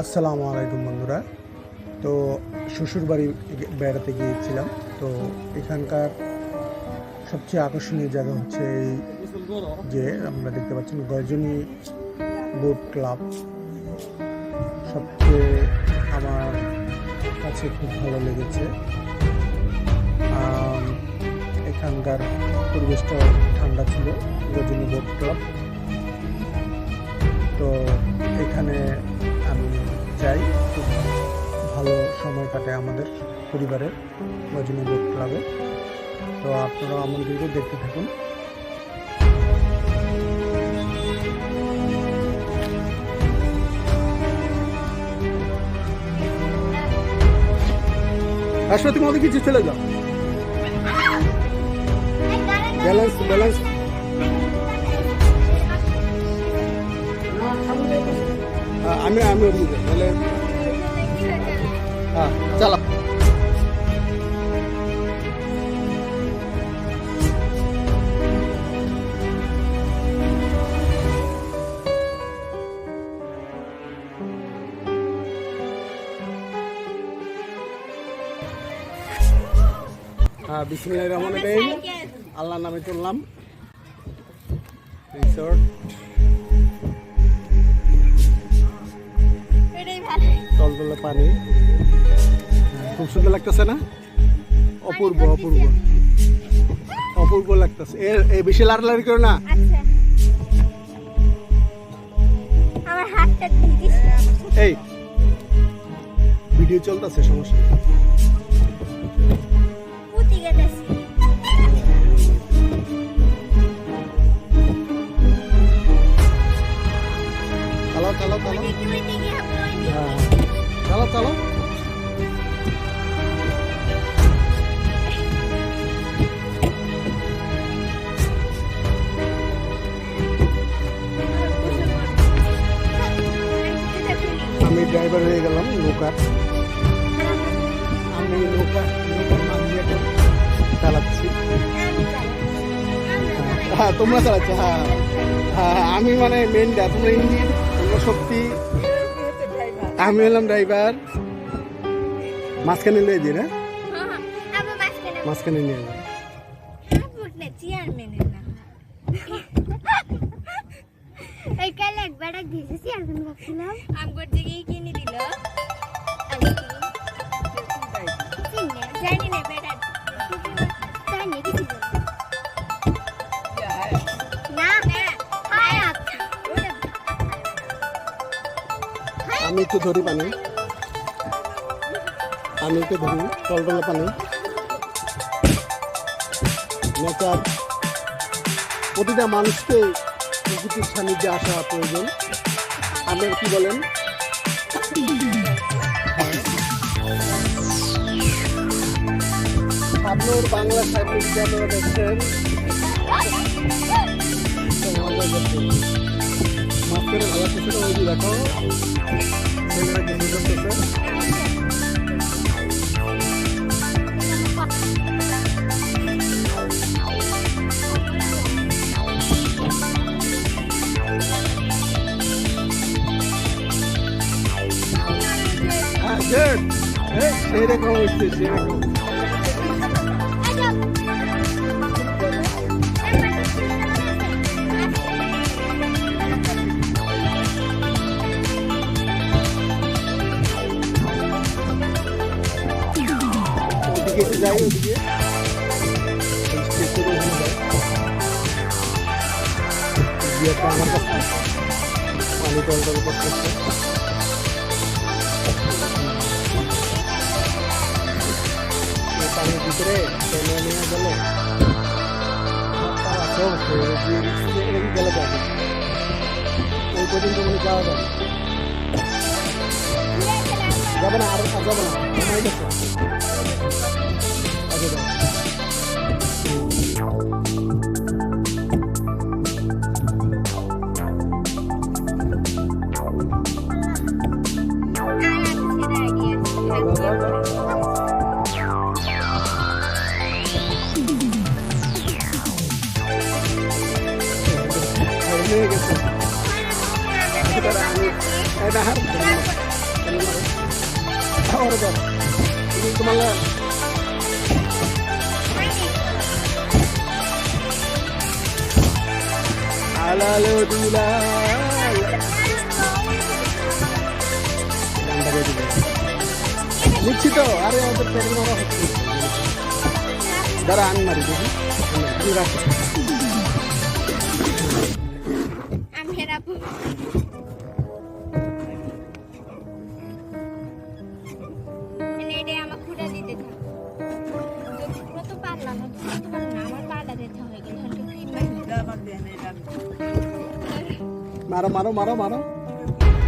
আসসালামু আলাইকুম বন্ধুরা। তো শ্বশুরবাড়ি বেড়াতে গিয়েছিলাম। তো এখানকার সবচেয়ে আকর্ষণীয় জায়গা হচ্ছে এই যে আমরা দেখতে পাচ্ছেন গজনী বোট ক্লাব। সবচেয়ে আমার কাছে খুব ভালো লেগেছে। এখানকার পরিবেশটাও ঠান্ডা ছিল, গজনী বোট ক্লাব। তো এখানে আমি যাই খুব ভালো সময় কাটে আমাদের পরিবারের গজনী বোট ক্লাবে। তো আপনারা আমাদেরকে দেখতে থাকুন। আসলে তুমি ওদের কিছু চলে যাও ব্যালেন্স ব্যালেন্স আমি আমি ওর দিকে তাহলে হ্যাঁ চালা। হ্যাঁ বিসমিল্লাহির রহমানির রহিম। আল্লাহর নামে চললাম। রিসর্ট টলটলে পানি। হ্যাঁ, খুব সুন্দর লাগতেছে না? অপূর্ব অপূর্ব। অপূর্ব লাগতেছে। এর এই বেশি লাড়ালাড়ি করে না। আচ্ছা। এই। ভিডিও চলতেছে সমস্যা গেছে চালাও আমি ড্রাইভার হয়ে গেলাম নৌকার আমি নৌকা, নৌকার চালাচ্ছি। হ্যাঁ তোমরা চালাচ্ছ হ্যাঁ। হ্যাঁ আমি মানে মেন তোমরা ইঞ্জিন, তোমরা শক্তি আমি হলাম ড্রাইভার। মাঝখানে নিয়ে দিই না মাঝখানে নিয়ে যাই কাল একবার এক দিয়েছি এখন ভাবছিলাম। আমগর দিল। একটু ধরি পানি। আমি একটু ধরি টলটলে পানি। নেচার প্রতিটা মানুষকে প্রকৃতির সান্নিধ্যে আসা প্রয়োজন আপনার কি বলেন? আপনার বাংলা সাহিত্য দেখছেন মাঝখানে ভালো কিছু ওই দেখো। ছেলেরা কিছু করতেছে হ্যাঁ গুড সেরকম হচ্ছে সেরকম ওদিকে একটু যাই ওদিকে। আমার কাছে পানি টল ওই পর্যন্ত যাওয়া যাবে যাবে না আর আর যাবে না আমার গেছে আগে যাও হয়ে গেছে order. Ini kemalan. Alalo dula. నిశ్చితో అరే ఒకటి పెరుగుమో ధర అని మరి రాష్ట్రం মারো মারো মারো মারো।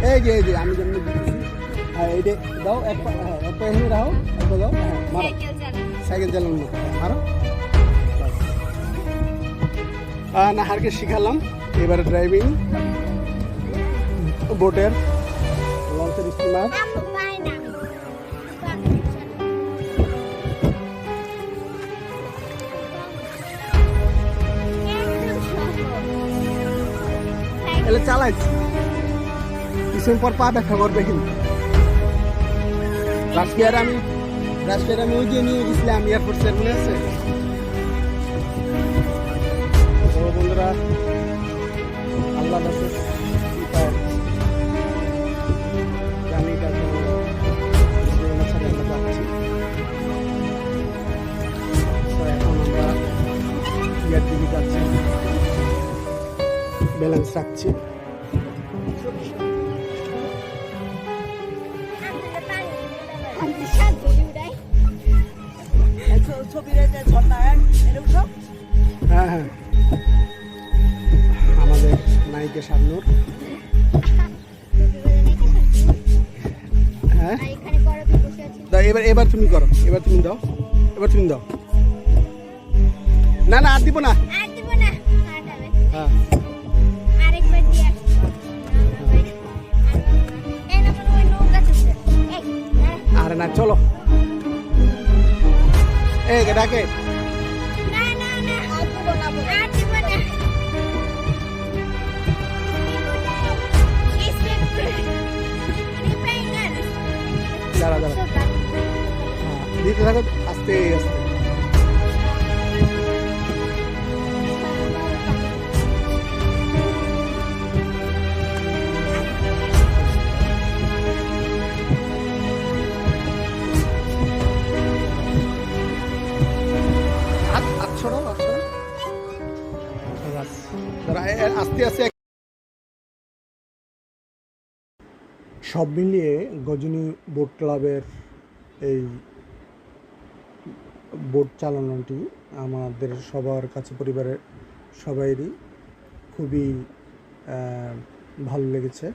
এই যে এই যে আমি যেমন দিতেছি হ্যাঁ এই যে দাও এক পা হ্যাঁ এক পা এখানে রাখো এক পা দাও হ্যাঁ মারো। সাইকেল চালানো মারো। না হারকে নাহারকে শিখালাম। এবারে ড্রাইভিং বোটের লঞ্চের স্টিমার চালাইছি কিছুদিন পর পা দেখা করবে কিন্তু। লাস্ট আমি লাস্ট আমি ওই যে নিয়ে গেছিলাম এয়ারপোর্ট মনে আছে বন্ধুরা, আল্লাহ কাছে কৃপায়। জার্নিটা তো নায়িকা শাবনুর। হ্যাঁ? দাও এবার তুমি করো, এবার তুমি দাও, এবার তুমি দাও। না না, আর দিব না। হ্যাঁ। আরে না, চলো। এই, ডাকে। দাঁড়া দাঁড়া। হ্যাঁ দিতে থাকো আস্তে আস্তে। আস্তে আস্তে সব মিলিয়ে গজনী বোট ক্লাবের এই বোট চালানোটি আমাদের সবার কাছে, পরিবারের সবাইরই খুবই ভালো লেগেছে।